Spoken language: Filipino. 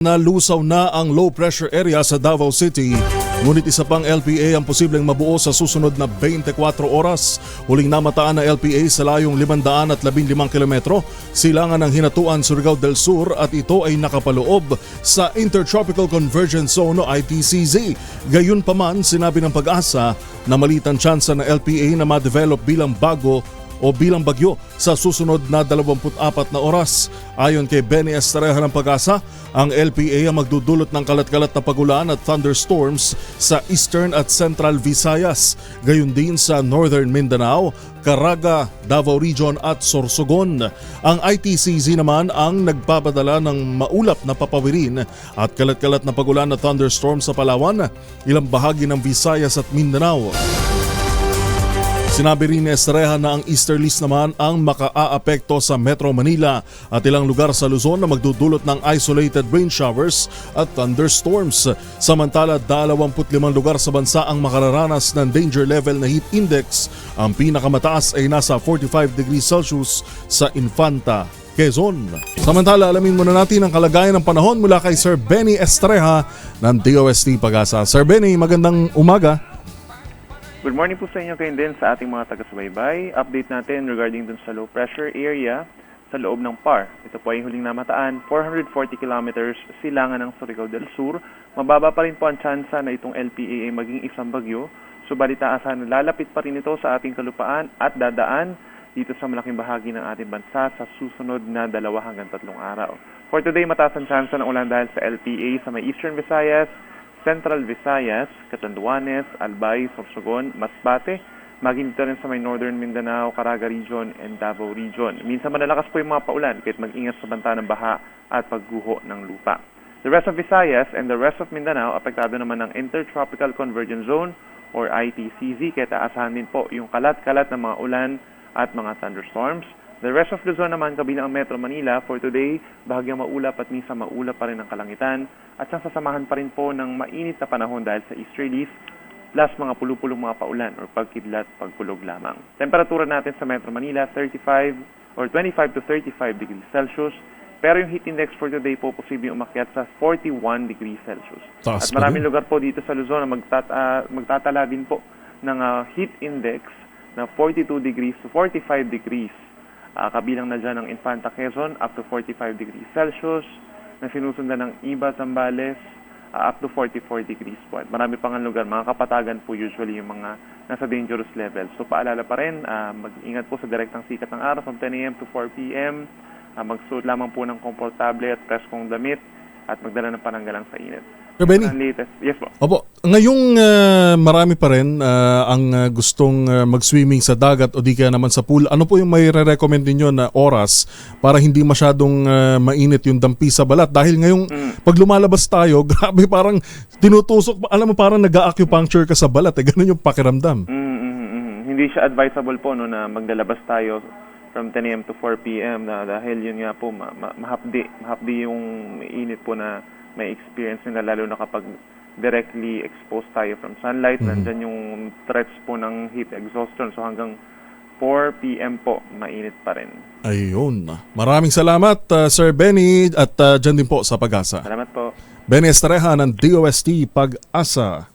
Nalusaw na ang low pressure area sa Davao City. Ngunit isa pang LPA ang posibleng mabuo sa susunod na 24 oras. Huling namataan na LPA sa layong 515 kilometro, silangan ng Hinatuan, Surigao del Sur at ito ay nakapaloob sa Intertropical Convergence Zone o ITCZ. Gayunpaman, sinabi ng pag-asa na malitan tsansa ng LPA na ma-develop bilang bago o bilang bagyo sa susunod na 24 na oras. Ayon kay Benny Estrella ng Pag-asa, ang LPA ang magdudulot ng kalat-kalat na pagulan at thunderstorms sa Eastern at Central Visayas, gayon din sa Northern Mindanao, Caraga, Davao Region at Sorsogon. Ang ITCZ naman ang nagpapadala ng maulap na papawirin at kalat-kalat na pagulan at thunderstorms sa Palawan, ilang bahagi ng Visayas at Mindanao. Sinabi rin ni Estrella na ang easterlies naman ang makaaapekto sa Metro Manila at ilang lugar sa Luzon na magdudulot ng isolated rain showers at thunderstorms. Samantala, 25 lugar sa bansa ang makararanas ng danger level na heat index. Ang pinakamataas ay nasa 45 degrees Celsius sa Infanta, Quezon. Samantala, alamin muna natin ang kalagayan ng panahon mula kay Sir Benny Estreja ng DOST Pag-asa. Sir Benny, magandang umaga. Good morning po sa inyo kayo din sa ating mga taga-subaybay. Update natin regarding dun sa low pressure area sa loob ng PAR. Ito po ay huling namataan, 440 kilometers silangan ng Surigao del Sur. Mababa pa rin po ang tsansa na itong LPA ay maging isang bagyo. Subalit aasahan na lalapit pa rin ito sa ating kalupaan at dadaan dito sa malaking bahagi ng ating bansa sa susunod na dalawa hanggang tatlong araw. For today, mataas ang tsansa ng ulan dahil sa LPA sa may Eastern Visayas, Central Visayas, Catanduanes, Albay, Sorsogon, Masbate, maging rin sa may Northern Mindanao, Caraga Region, and Davao Region. Minsan malalakas po yung mga paulan, kahit mag-ingat sa banta ng baha at pagguho ng lupa. The rest of Visayas and the rest of Mindanao, apektado naman ng Intertropical Convergence Zone or ITCZ, kaya taasahan din po yung kalat-kalat ng mga ulan at mga thunderstorms. The rest of Luzon naman, kabilang ang Metro Manila, for today, bahagyang maulap at minsan maulap pa rin ang kalangitan at siyang sasamahan pa rin po ng mainit na panahon dahil sa easterlies plus mga pulupulong mga paulan or pagkidlat, pagkulog lamang. Temperatura natin sa Metro Manila, 35 or 25 to 35 degrees Celsius. Pero yung heat index for today po posibleng umakyat sa 41 degrees Celsius. Taas At maraming lugar po dito sa Luzon na magtat ah, magtatala din po ng ah, heat index na 42 degrees to 45 degrees. Ah, kabilang na dyan ang Infanta Quezon up to 45 degrees Celsius na sinusundan ng Iba, Zambales ah, up to 44 degrees po. At marami pang lugar, mga kapatagan po usually yung mga nasa dangerous level. So paalala pa rin, ah, mag-ingat po sa direktang sikat ng araw from 10 a.m. to 4 p.m. Ah, magsuot lamang po ng komportable at preskong damit at magdala ng pananggalang sa init. Sir Benny. Latest. Yes po. Opo, ngayong ah, marami pa rin ah, ang ah, gustong ah, mag-swimming sa dagat o di kaya naman sa pool. Ano po yung may re-recommend ninyo na oras para hindi masyadong ah, mainit yung dampi sa balat? Dahil ngayong pag lumalabas tayo, grabe parang tinutusok, alam mo parang nag-acupuncture ka sa balat. Eh, ganun yung pakiramdam. Mm, mm, mm, mm. Hindi siya advisable po no na maglalabas tayo from 10 a.m. to 4 p.m. na dahil yun nga po ma- ma- mahapdi, mahapdi yung init po na may experience nila lalo na kapag directly exposed tayo from sunlight, nandyan yung threats po ng heat exhaustion. So hanggang 4 p.m. po, mainit pa rin. Ayun. Maraming salamat, ah, Sir Benny, at ah, dyan din po sa pag-asa. Salamat po. Benny Estareja ng DOST Pag-asa.